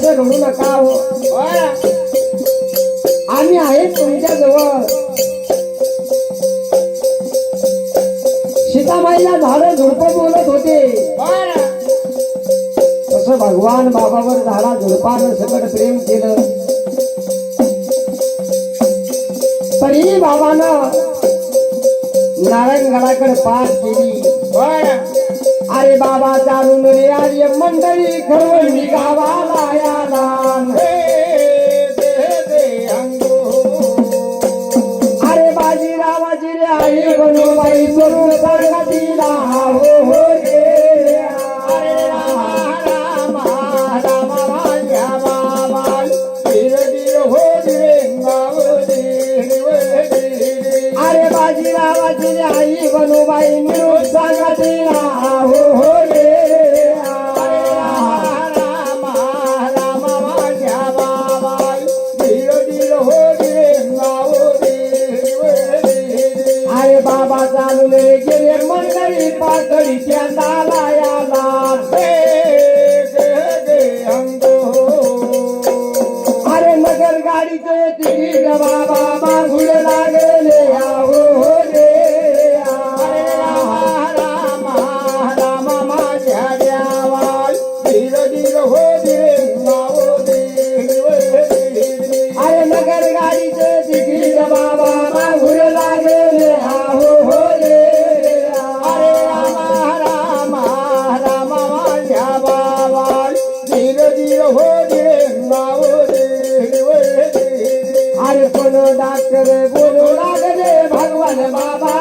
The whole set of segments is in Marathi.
असं रडू नका हो. आम्ही आहेत तुमच्या जवळ. सीताबाईला झाडं झुडप बोलत होते. तस भगवान बाबावर झाडा झुडपानं सकट प्रेम केलं. तरीही बाबानं नारायणगडाकडे पाठ केली. पण अरे बाबा चारून रे आर्य मंडळी घरवळी गावाला याला. अरे बाजीरावाची रे आई बनोबाई स्वरूप गणपतीला हो हो अरे हो, बाजीरावाची आई बनोबाई निरोप सांगा तिला हो trabajar लागले भगवान बाबा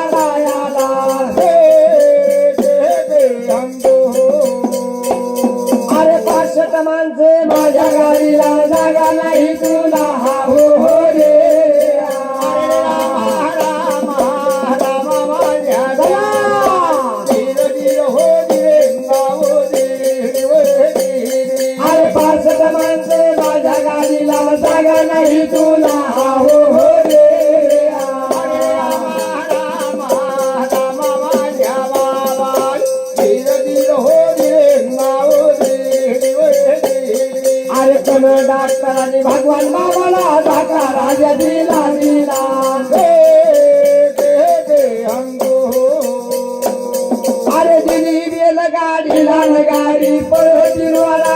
म्हणून डाक्टरांनी भगवान बाबाला धाका राजा दिला दिला. अरे दिली गाडी लाल गाडी पळ तिरुवाला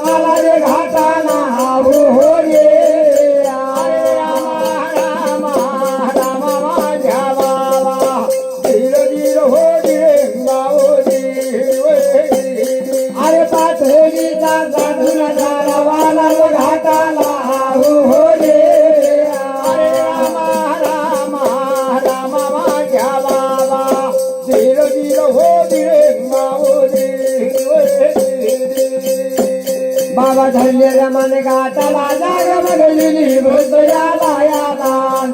పవధన్య రమణ గాత రాజా రమగలిని వృద్ధయాదాయాదాన్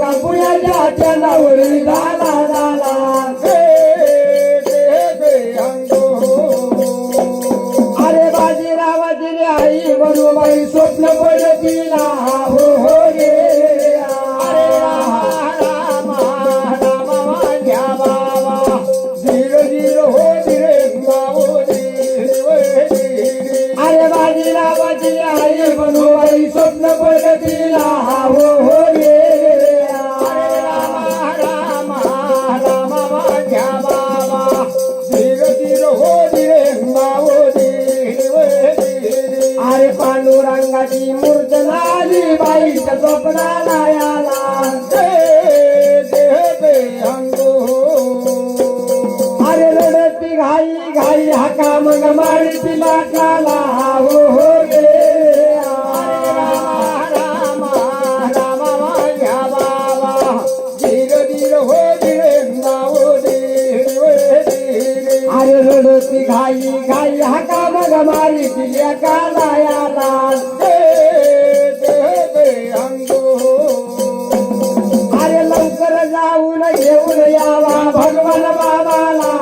रे मुक्का पुण्याच्या चंदावरी झाला झाला अरे बाजीरावाची आई बरोबाई स्वप्न पडतीला. हो हो. मग मारती लाटाला हो हो रे. अरे रडती घाई घाई हाका मग मारती काला याला अरे लवकर जाऊन घेऊन यावा भगवान बाबाला.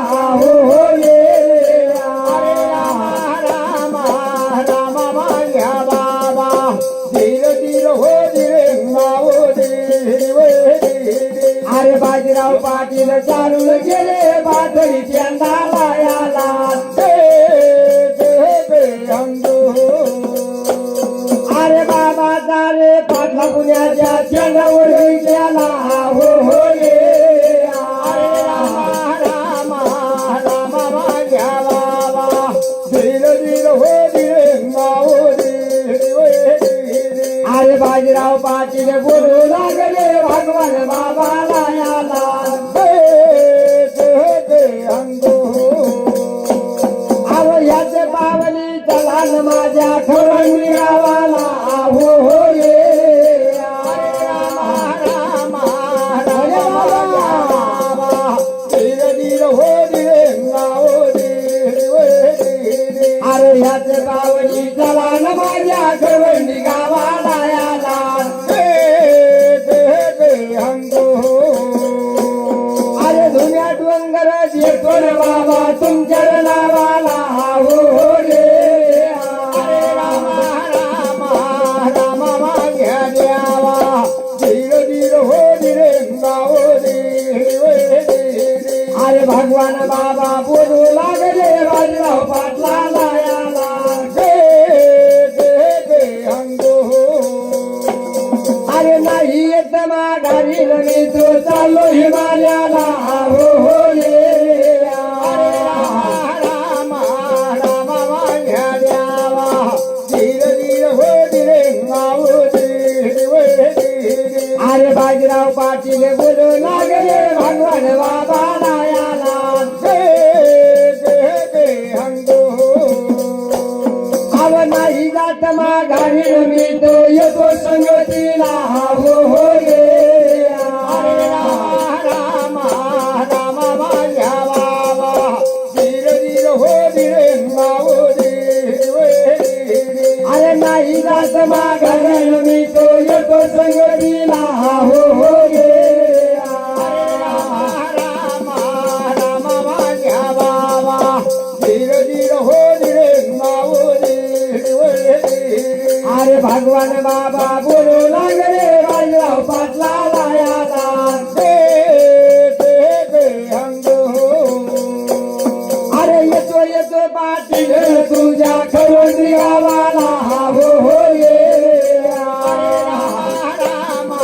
पाटील चालून गेले बाजरी चंदाला याला अरे बाबा दारे पाटला पुण्याच्या चंदावर गेला अरे ह्याचे चला न माझ्या खवळणी गावाला याला. अरे धुम्या डोंगर येतो रे बाबा तुमच्या नावाला हो हो रे अरे भगवान बाबा बोलू लागले बाजीराव पाटला माघारी मी तो चालू हिमालयाला. हो, हो अरे भगवान बाबा बोलू लागले वाजला पाचला